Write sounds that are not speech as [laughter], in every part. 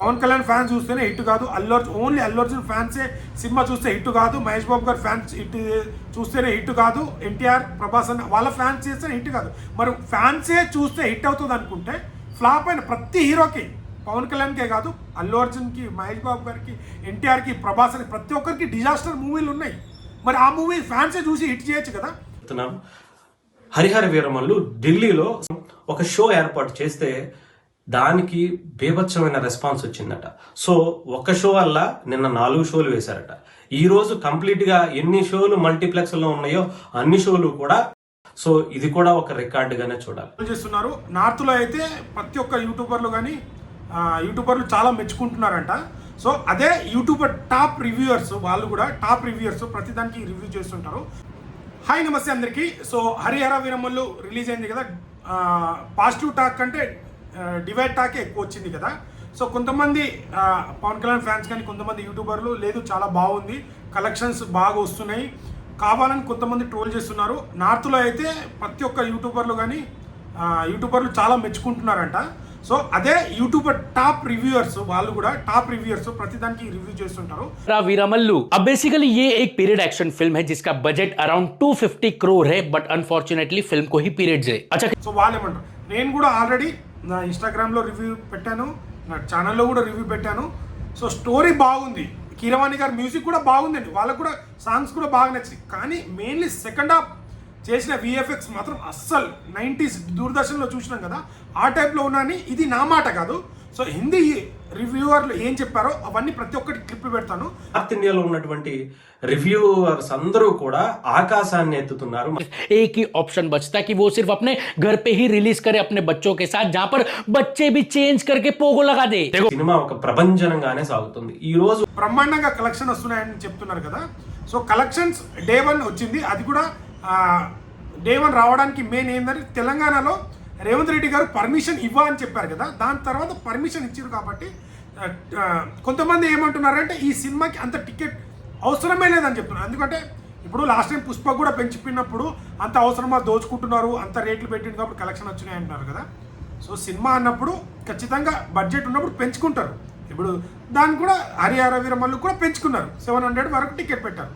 Pawan Kalyan fans చూస్తేనే hit కాదు. Allu Arjun only Allu Arjun ఫ్యాన్సే సినిమా చూస్తే హిట్ కాదు. మహేష్ బాబు గారు ఫ్యాన్స్ హిట్ చూస్తేనే హిట్ కాదు. ఎన్టీఆర్ ప్రభాస్ అన్న వాళ్ళ ఫ్యాన్స్ చేస్తేనే హిట్ కాదు. మరి ఫ్యాన్సే చూస్తే హిట్ అవుతుంది అనుకుంటే ఫ్లాప్ అయిన ప్రతి హీరోకి పవన్ కళ్యాణ్కే కాదు అల్లు అర్జున్కి మహేష్ బాబు గారికి ఎన్టీఆర్కి ప్రభాస్ అని ప్రతి ఒక్కరికి డిజాస్టర్ మూవీలు ఉన్నాయి. మరి ఆ మూవీ ఫ్యాన్సే చూసి హిట్ చేయొచ్చు కదా? హరిహర వీరమల్లు ఢిల్లీలో ఒక షో ఏర్పాటు చేస్తే దానికి బీభత్సమైన రెస్పాన్స్ వచ్చిందట. సో ఒక షో వల్ల నిన్న నాలుగు షోలు వేశారట. ఈరోజు కంప్లీట్గా ఎన్ని షోలు మల్టీప్లెక్స్లో ఉన్నాయో అన్ని షోలు కూడా సో ఇది కూడా ఒక రికార్డుగానే చూడాలి. చేస్తున్నారు. నార్త్లో అయితే ప్రతి ఒక్క యూట్యూబర్లు కానీ యూట్యూబర్లు చాలా మెచ్చుకుంటున్నారంట. సో అదే యూట్యూబర్ టాప్ రివ్యూయర్స్ వాళ్ళు కూడా టాప్ రివ్యూయర్స్ ప్రతిదానికి రివ్యూ చేస్తుంటారు. హాయ్ నమస్తే అందరికీ. సో హరిహర వీరమ్మలు రిలీజ్ అయింది కదా. పాజిటివ్ టాక్ కంటే డివైడ్ టాక్ ఎక్కువ వచ్చింది కదా సో కొంతమంది ఆ, పవన్ కళ్యాణ్ ఫ్యాన్స్ కానీ కొంతమంది యూట్యూబర్లు లేదు చాలా బాగుంది కలెక్షన్స్ బాగా వస్తున్నాయి కావాలని కొంతమంది ట్రోల్ చేస్తున్నారు నార్త్లో అయితే ప్రతి ఒక్క యూట్యూబర్లు కానీ యూట్యూబర్లు చాలా మెచ్చుకుంటున్నారంట సో అదే యూట్యూబర్ టాప్ రివ్యూయర్స్ వాళ్ళు కూడా టాప్ రివ్యూయర్స్ ప్రతిదానికి రివ్యూ చేస్తుంటారు रा वीरामल्लू अब बेसिकली ये एक पीरियड एक्शन फिल्म है जिसका बजट अराउंड 250 करोड़ है बट अनफॉर्चुनेटली फिल्म को ही पीरियड्स है अच्छा సో వాళ్ళు ఏమంటారు నేను కూడా ఆల్రెడీ నా ఇన్స్టాగ్రామ్లో రివ్యూ పెట్టాను నా ఛానల్లో కూడా రివ్యూ పెట్టాను. సో స్టోరీ బాగుంది. కీరవాణి గారి మ్యూజిక్ కూడా బాగుందండి. వాళ్ళకు కూడా సాంగ్స్ కూడా బాగా నచ్చింది కానీ మెయిన్లీ సెకండ్ హాఫ్ చేసిన విఎఫ్ఎక్స్ మాత్రం అస్సలు నైంటీస్ దూరదర్శన్లో చూసినాం కదా. ఆ టైప్లో ఉన్నాని ఇది నా మాట కాదు. సో హిందీ రివ్యూవర్లు ఏం చెప్పారో అవన్నీ ప్రతి ఒక్కటి క్లిప్ పెడతాను నార్త్ ఇండియాలో ఉన్నటువంటి రివ్యూవర్స్ అందరూ కూడా ఆకాశాన్ని ఎత్తుతున్నారు एक ही ऑप्शन बचता कि वो सिर्फ अपने घर पे ही रिलीज करे अपने बच्चों के साथ जहां पर बच्चे भी चेंज करके पोगो लगा दे देखो సినిమా ఒక ప్రభంజనంగానే సాగుతుంది ఈ రోజు బ్రహ్మాండంగా కలెక్షన్ వస్తున్నాయని చెప్తున్నారు కదా సో కలెక్షన్స్ డే వన్ వచ్చింది అది కూడా డే వన్ రావడానికి మెయిన్ ఏంటంటే తెలంగాణలో రేవంత్ రెడ్డి గారు పర్మిషన్ ఇవ్వ అని చెప్పారు కదా దాని తర్వాత పర్మిషన్ ఇచ్చారు కాబట్టి కొంతమంది ఏమంటున్నారంటే ఈ సినిమాకి అంత టికెట్ అవసరమే లేదని చెప్తున్నారు. ఎందుకంటే ఇప్పుడు లాస్ట్ టైం పుష్ప కూడా పెంచిపోయినప్పుడు అంత అవసరమా దోచుకుంటున్నారు అంత రేట్లు పెట్టింది కాబట్టి కలెక్షన్ వచ్చినాయి అంటున్నారు కదా. సో సినిమా అన్నప్పుడు ఖచ్చితంగా బడ్జెట్ ఉన్నప్పుడు పెంచుకుంటారు. ఇప్పుడు దాన్ని కూడా హరిహర వీరమల్లు కూడా పెంచుకున్నారు. సెవెన్ హండ్రెడ్ వరకు టికెట్ పెట్టారు.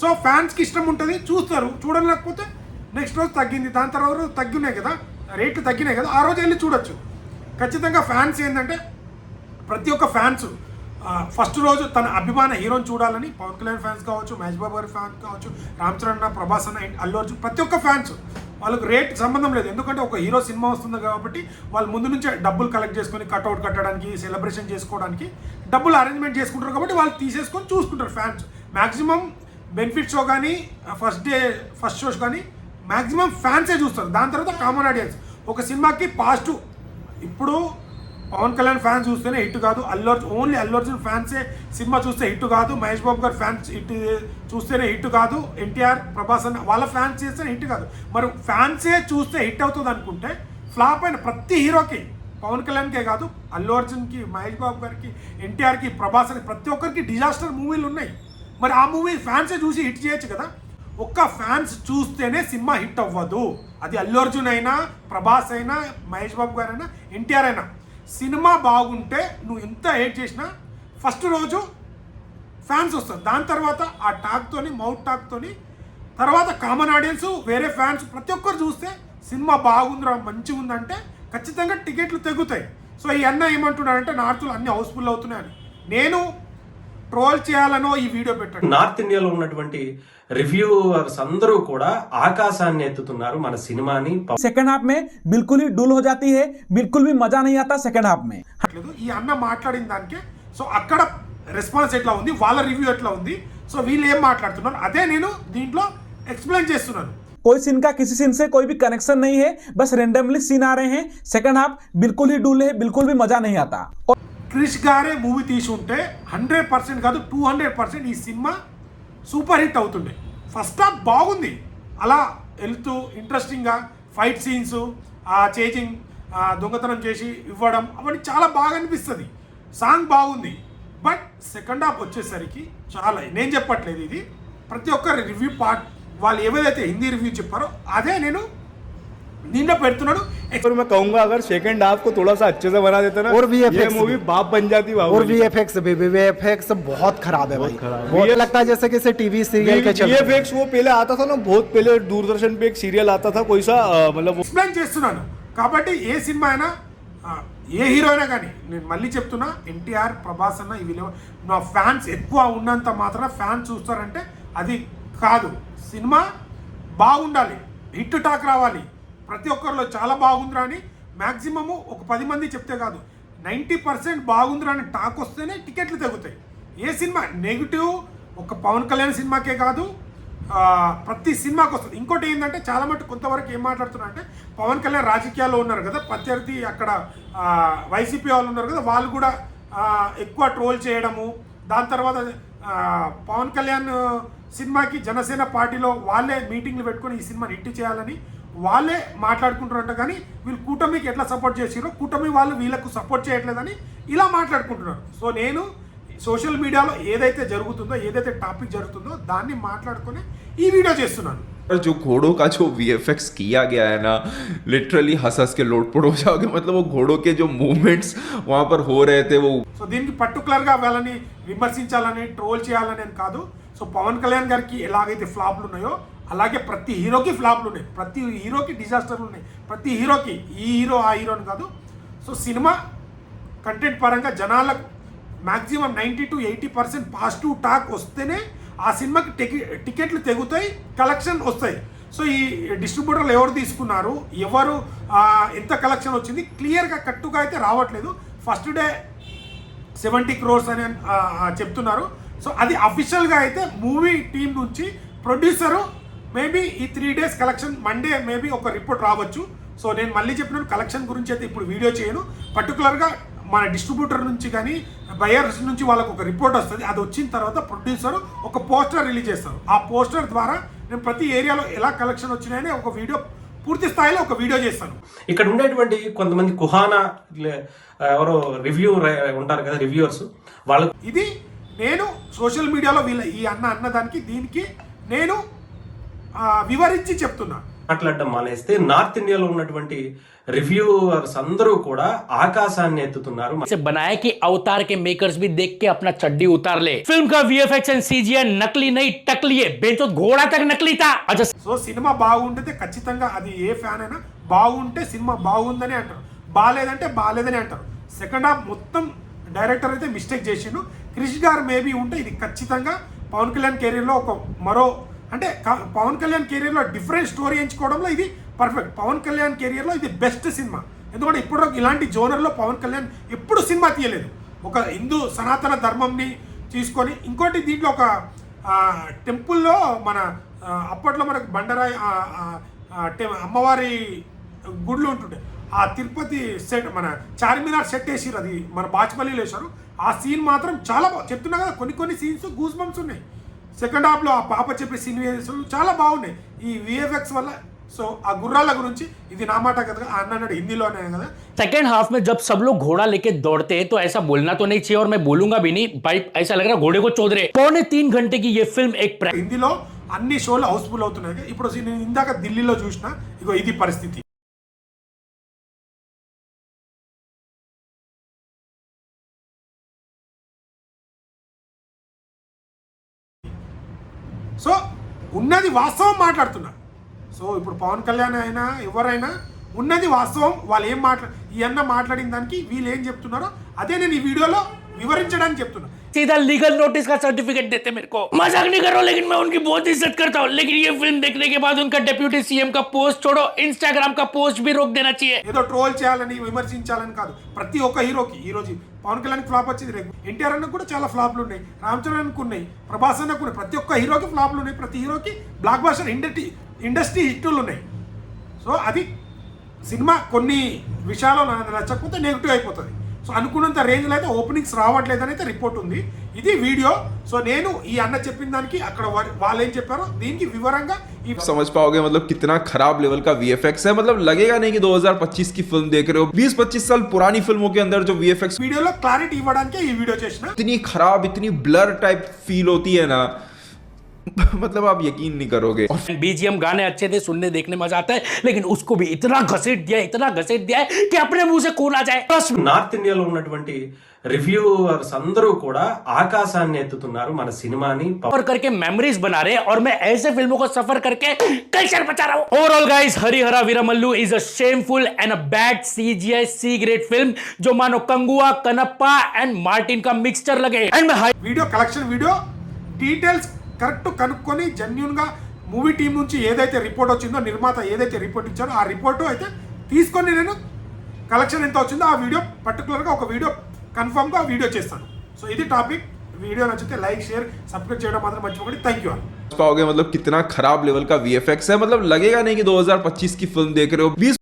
సో ఫ్యాన్స్కి ఇష్టం ఉంటుంది చూస్తారు. చూడలేకపోతే నెక్స్ట్ రోజు తగ్గింది దాని తర్వాత తగ్గినాయి కదా. రేట్లు తగ్గినాయి కదా ఆ రోజు వెళ్ళి చూడొచ్చు. ఖచ్చితంగా ఫ్యాన్స్ ఏంటంటే ప్రతి ఒక్క ఫ్యాన్స్ ఫస్ట్ రోజు తన అభిమాన హీరోని చూడాలని పవన్ కళ్యాణ్ ఫ్యాన్స్ కావచ్చు మహేష్ బాబు గారి ఫ్యాన్స్ కావచ్చు రామ్ చరణ్ అన్న, ప్రభాస్ అన్న అల్లు అర్జున్ ప్రతి ఒక్క ఫ్యాన్స్ వాళ్ళకి రేట్ సంబంధం లేదు. ఎందుకంటే ఒక హీరో సినిమా వస్తుంది కాబట్టి వాళ్ళు ముందు నుంచే డబ్బులు కలెక్ట్ చేసుకొని కట్అవుట్ కట్టడానికి సెలబ్రేషన్ చేసుకోవడానికి డబ్బులు అరేంజ్మెంట్ చేసుకుంటారు కాబట్టి వాళ్ళు తీసేసుకొని చూసుకుంటారు ఫ్యాన్స్ మ్యాక్సిమం బెనిఫిట్ షో కానీ ఫస్ట్ డే ఫస్ట్ షోస్ కానీ మ్యాక్సిమం ఫ్యాన్సే చూస్తారు. దాని తర్వాత కామన్ ఆడియన్స్ ఒక సినిమాకి పాజిటివ్ ఇప్పుడు పవన్ కళ్యాణ్ ఫ్యాన్స్ చూస్తేనే హిట్ కాదు. అల్లు అర్జున్ ఓన్లీ అల్లు అర్జున్ ఫ్యాన్సే సినిమా చూస్తే హిట్ కాదు. మహేష్ బాబు గారు ఫ్యాన్స్ హిట్ చూస్తేనే హిట్ కాదు. ఎన్టీఆర్ ప్రభాస్ అన్న వాళ్ళ ఫ్యాన్స్ చేస్తేనే హిట్ కాదు. మరి ఫ్యాన్సే చూస్తే హిట్ అవుతుంది అనుకుంటే ఫ్లాప్ అయిన ప్రతి హీరోకి పవన్ కళ్యాణ్కే కాదు అల్లు అర్జున్కి మహేష్ బాబు గారికి ఎన్టీఆర్కి ప్రభాస్ అని ప్రతి ఒక్కరికి డిజాస్టర్ మూవీలు ఉన్నాయి. మరి ఆ మూవీ ఫ్యాన్సే చూసి హిట్ చేయొచ్చు కదా? ఒక్క ఫ్యాన్స్ చూస్తేనే సినిమా హిట్ అవ్వదు. అది అల్లు అర్జున్ అయినా ప్రభాస్ అయినా మహేష్ బాబు గారైనా ఎన్టీఆర్ అయినా. సినిమా బాగుంటే నువ్వు ఎంత హేట్ చేసినా ఫస్ట్ రోజు ఫ్యాన్స్ వస్తారు. దాని తర్వాత ఆ టాక్తోని మౌత్ టాక్తోని తర్వాత కామన్ ఆడియన్స్ వేరే ఫ్యాన్స్ ప్రతి ఒక్కరు చూస్తే సినిమా బాగుందిరా మంచిగా ఉందంటే ఖచ్చితంగా టికెట్లు తెగుతాయి. సో ఈ అన్న ఏమంటున్నాడంటే నార్త్లో అన్ని హౌస్ఫుల్ అవుతున్నాయని. నేను ట్రోల్ చేయాలనో ఈ వీడియో పెట్టాను నార్త్ ఇండియాలో ఉన్నటువంటి రివ్యూవర్స్ అందరూ కూడా ఆకాశాన్ని ఎత్తుతున్నారు మన సినిమాని सेकंड हाफ में बिल्कुल ही डुल हो जाती है बिल्कुल भी मजा नहीं आता सेकंड हाफ में లేదు ఈ అన్న మాట్లాడిన దానికి సో అక్కడ రెస్పాన్స్ ఎట్లా ఉంది వాళ్ళ రివ్యూ ఎట్లా ఉంది సో వీళ్ళు ఏం మాట్లాడుతున్నారు అదే నేను దీంట్లో ఎక్స్ప్లెయిన్ చేస్తున్నాను कोई सीन का किसी सीन से कोई भी कनेक्शन नहीं है बस रेंडमली सीन आ रहे हैं सेकंड हाफ बिल्कुल ही डुल है बिल्कुल भी मजा नहीं आता और క్రిష్ గారే మూవీ తీసి ఉంటే హండ్రెడ్ పర్సెంట్ కాదు టూ హండ్రెడ్ పర్సెంట్ ఈ సినిమా సూపర్ హిట్ అవుతుండే. ఫస్ట్ హాఫ్ బాగుంది. అలా వెళ్తూ ఇంట్రెస్టింగ్గా ఫైట్ సీన్స్ ఆ చేజింగ్ దొంగతనం చేసి ఇవ్వడం అవన్నీ చాలా బాగా అనిపిస్తుంది. సాంగ్ బాగుంది. బట్ సెకండ్ హాఫ్ వచ్చేసరికి చాలా నేను చెప్పట్లేదు ఇది. ప్రతి ఒక్కరి రివ్యూ పార్ట్ వాళ్ళు ఏవైతే హిందీ రివ్యూ చెప్పారో అదే నేను నిన్న పెడుతున్నాడు और मैं कहूंगा अगर सेकंड हाफ को थोड़ा सा अच्छे से बना देता ना और VFX ये मूवी भी। बाप बन जाती और बाहुबली। वी एफ एक्स भी वी एफ एक्स बहुत खराब है भाई खराब है। बहुत VFX लगता है जैसे किसी टीवी सीरियल के चल VFX वो पहले आता था ना बहुत पहले दूरदर्शन पे एक सीरियल आता था कोई सा अ, मतलब वो ఎక్స్ప్లెయిన్ చేస్తున్నాను కాబట్టి ఏ సినిమా అయినా ఆ, ఏ హీరో అయినా కానీ నేను మళ్ళీ చెప్తున్నా ఎన్టీఆర్ ప్రభాస్ అన్న ఇవి లేవు. నా ఫ్యాన్స్ ఎక్కువ ఉన్నంత మాత్రం ఫ్యాన్స్ చూస్తారంటే అది కాదు సినిమా బాగుండాలి హిట్ టాక్ రావాలి ప్రతి ఒక్కరిలో చాలా బాగుందిరా అని మ్యాక్సిమము ఒక పది మంది చెప్తే కాదు. నైంటీ పర్సెంట్ బాగుందిరా అని టాక్ వస్తేనే టికెట్లు తగ్గుతాయి ఏ సినిమా? నెగిటివ్ ఒక పవన్ కళ్యాణ్ సినిమాకే కాదు. ప్రతి సినిమాకి వస్తుంది. ఇంకోటి ఏంటంటే చాలా మటు కొంతవరకు ఏం మాట్లాడుతున్నా అంటే పవన్ కళ్యాణ్ రాజకీయాల్లో ఉన్నారు కదా ప్రత్యర్థి అక్కడ వైసీపీ వాళ్ళు ఉన్నారు కదా వాళ్ళు కూడా ఎక్కువ ట్రోల్ చేయడము దాని తర్వాత పవన్ కళ్యాణ్ సినిమాకి జనసేన పార్టీలో వాళ్ళే మీటింగ్లు పెట్టుకొని ఈ సినిమాని హిట్ చేయాలని వాళ్ళే మాట్లాడుకుంటారంట కానీ వీళ్ళు కూటమికి ఎట్లా సపోర్ట్ చేసిరో కూటమి వాళ్ళు వీళ్ళకు సపోర్ట్ చేయట్లేదని ఇలా మాట్లాడుకుంటున్నారు సో నేను సోషల్ మీడియాలో ఏదైతే జరుగుతుందో ఏదైతే టాపిక్ జరుగుతుందో దాన్ని మాట్లాడుకొని ఈ వీడియో చేస్తున్నాను और जो घोड़ों का जो वी किया गया है ना लिटरली हंस हंस के लोटपोट हो जाओगे मतलब वो घोड़ों के जो मूवमेंट्स वहाँ पर हो रहे थे वो సో దీనికి పర్టికులర్గా వాళ్ళని విమర్శించాలని ట్రోల్ చేయాలని అని కాదు సో పవన్ కళ్యాణ్ గారికి ఎలాగైతే ఫ్లాప్లు ఉన్నాయో అలాగే ప్రతి హీరోకి ఫ్లాప్లు ఉన్నాయి. ప్రతి హీరోకి డిజాస్టర్లు ఉన్నాయి. ప్రతి హీరోకి ఈ హీరో ఆ హీరో అని కాదు. సో సినిమా కంటెంట్ పరంగా జనాలకు maximum ninety to eighty percent positive talk వస్తేనే ఆ సినిమాకి టికె టికెట్లు తెగుతాయి కలెక్షన్ వస్తాయి. సో ఈ డిస్ట్రిబ్యూటర్లు ఎవరు తీసుకున్నారు? ఎవరు ఎంత కలెక్షన్ వచ్చింది? క్లియర్గా కట్టుగా అయితే రావట్లేదు. ఫస్ట్ డే సెవెంటీ క్రోర్స్ అని చెప్తున్నారు. సో అది అఫీషియల్గా అయితే మూవీ టీం నుంచి ప్రొడ్యూసరు మేబీ ఈ three days collection Monday maybe ఒక రిపోర్ట్ రావచ్చు. సో నేను మళ్ళీ చెప్పినాను కలెక్షన్ గురించి అయితే ఇప్పుడు వీడియో చేయను. పర్టికులర్గా మన డిస్ట్రిబ్యూటర్ నుంచి కానీ బయర్స్ నుంచి వాళ్ళకు ఒక రిపోర్ట్ వస్తుంది. అది వచ్చిన తర్వాత ప్రొడ్యూసర్ ఒక పోస్టర్ రిలీజ్ చేస్తారు. ఆ పోస్టర్ ద్వారా నేను ప్రతి ఏరియాలో ఎలా కలెక్షన్ వచ్చినాయని ఒక వీడియో పూర్తి స్థాయిలో ఒక వీడియో చేస్తాను. ఇక్కడ ఉండేటువంటి కొంతమంది కుహానా ఎవరో రివ్యూ ఉంటారు కదా రివ్యూవర్స్ వాళ్ళ ఇది నేను సోషల్ మీడియాలో వీళ్ళ ఈ అన్న అన్నదానికి దీనికి నేను వివరించి చెప్తున్నా మాట్లాడడం మానేస్తే నార్త్ ఇండియాలో ఉన్నటువంటి రివ్యూవర్స్ అందరూ కూడా ఆకాశాన్ని ఎత్తుతున్నారు से बनाया कि अवतार के मेकर्स भी देख के अपना चड्डी उतार ले फिल्म का वीएफएक्स एंड सीजीआई नकली नहीं टकली है बेचो घोड़ा तक नकली था अच्छा సో సినిమా బాగుంటే ఖచ్చితంగా అది ఏ ఫ్యాన్ అయినా బాగుంటే సినిమా బాగుందని అంటారు బాగాలేదంటే బాగాలేదని అంటారు సెకండ్ హాఫ్ మొత్తం డైరెక్టర్ అయితే మిస్టేక్ చేసిండు క్రిష్ గారు మేబీ ఉంటే ఇది ఖచ్చితంగా పవన్ కళ్యాణ్ కెరీర్లో ఒక మరో అంటే పవన్ కళ్యాణ్ కెరీర్లో డిఫరెంట్ స్టోరీ ఎంచుకోవడంలో ఇది పర్ఫెక్ట్ పవన్ కళ్యాణ్ కెరీర్లో ఇది బెస్ట్ సినిమా ఎందుకంటే ఇప్పుడు ఇలాంటి జోనర్లో పవన్ కళ్యాణ్ ఎప్పుడు సినిమా తీయలేదు. ఒక హిందూ సనాతన ధర్మంని తీసుకొని ఇంకోటి దీంట్లో ఒక టెంపుల్లో మన అప్పట్లో మనకు బండరాయి అమ్మవారి గుళ్ళు ఉంటుండే. ఆ తిరుపతి సెట్ మన చార్మినార్ సెట్ వేసారు అది మన బాచ్పల్లిలో వేశారు. ఆ సీన్ మాత్రం చాలా బాగా చెప్తున్నా కదా కొన్ని కొన్ని సీన్స్ గూస్ బంప్స్ ఉన్నాయి. సెకండ్ హాఫ్లో ఆ పాప చెప్పే సీన్ చాలా బాగున్నాయి ఈ విఎఫ్ఎక్స్ వల్ల సో ఆ గుర్రాల గురించి ఇది నా మాట కదా ఆ అన్న అన్నాడు హిందీలోనే కదా सेकेंड हाफ में जब सब लोग घोड़ा लेके दौड़ते हैं तो ऐसा बोलना तो नहीं चाहिए और मैं बोलूंगा भी नहीं भाई ऐसा लग रहा है घोड़े को चोद रहे पौने तीन घंटे की ये फिल्म एक प्रा- హిందీలో అన్ని షోలు హౌస్ఫుల్ అవుతున్నాయి ఇప్పుడు నేను ఇందాక ఢిల్లీలో చూసిన ఇగో ఇది పరిస్థితి సో ఉన్నది వాస్తవం మాట్లాడుతున్నా సో ఇప్పుడు పవన్ కళ్యాణ్ అయినా ఎవరైనా ఉన్నది వాస్తవం వాళ్ళు ఏం మాట్లా ఈ అన్న మాట్లాడిన దానికి వీళ్ళు ఏం చెప్తున్నారో అదే నేను ఈ వీడియోలో వివరించడానికి చెప్తున్నా सीधा लीगल नोटिस का सर्टिफिकेट देते मेरे को मजाक नहीं कर रहा हूं, लेकिन मैं उनकी बहुत इज्जत करता हूँ लेकिन ये फिल्म देखने के बाद उनका डेप्यूटी सीएम का पोस्ट छोड़ो इंस्टाग्राम का पोस्ट भी रोक देना चाहिए ఏదో ట్రోల్ చేయాలని విమర్శించాలని కాదు ప్రతి ఒక్క హీరోకి ఈ రోజు పవన్ కళ్యాణ్ ఫ్లాప్ వచ్చింది రేపు. ఎన్టీఆర్ అన్నకు కూడా చాలా ఫ్లాప్లు ఉన్నాయి. రామ్ చరణ్ ఉన్నాయి. ప్రభాస్ అన్నకు ఉన్నాయి. ప్రతి ఒక్క హీరోకి ఫ్లాప్లు ఉన్నాయి. ప్రతి హీరోకి బ్లాక్ బాస్టర్ ఇండస్ట్రీ ఇండస్ట్రీ హిట్లు ఉన్నాయి. సో అది సినిమా కొన్ని విషయాలు నాకు నచ్చకపోతే నెగిటివ్ అయిపోతుంది. సో అనుకున్నంత రేంజ్లో అయితే ఓపెనింగ్స్ రావట్లేదని అయితే రిపోర్ట్ ఉంది. ఇది వీడియో సో నేను ఈ అన్న చెప్పిన దానికి అక్కడ వా- వాళ్ళు ఏం చెప్పారో దీనికి వివరంగా ఈ समझ पाओगे मतलब कितना खराब लेवल का वी है मतलब लगेगा नहीं कि 2025 की फिल्म देख रहे हो 20-25 साल पुरानी फिल्मों के अंदर जो वी వీడియోలో క్లారిటీ ఇవ్వడానికే ఈ వీడియో చేసిన इतनी खराब इतनी ब्लर टाइप फील होती है ना [laughs] मतलब आप यकीन नहीं करोगे और बीजीएम गाने अच्छे थे सुनने देखने मजा आता है लेकिन उसको भी इतना घसीट दिया इतना घसीट दिया है कि अपने मुंह से खून आ जाए बस నార్త్ ఇండియాలో ఉన్నటువంటి రివ్యూవర్స్ అందరూ కూడా ఆకాశాన్ని ఎత్తుతున్నారు మన సినిమాని सफर करके मेमोरीज बना रहे हैं और मैं ऐसे फिल्मों को सफर करके कल्चर बचा रहा हूं overall guys Hari Hara Veeramallu is a shameful and a bad CGI C grade film जो मानो कंगुआ कनप्पा एंड मार्टिन का मिक्सचर लगे एंड मैं video collection video details correct కనుక్కొని జెన్యున్గా మూవీ టీం నుంచి ఏదైతే రిపోర్ట్ వచ్చిందో నిర్మాత ఏదైతే రిపోర్ట్ ఇచ్చారో ఆ రిపోర్ట్ అయితే తీసుకొని నేను కలెక్షన్ ఎంత వచ్చిందో ఆ వీడియో పర్టికులర్గా ఒక వీడియో కన్ఫర్మ్గా వీడియో చేస్తాను సో ఇది టాపిక్ వీడియో నచ్చితే లైక్ షేర్ సబ్స్క్రైబ్ చేయడం మాత్రం మర్చిపోకండి థ్యాంక్ యూ पाओगे मतलब कितना खराब लेवल का वीएफएक्स है मतलब लगेगा नहीं कि 2025 की फिल्म देख रहे हो 20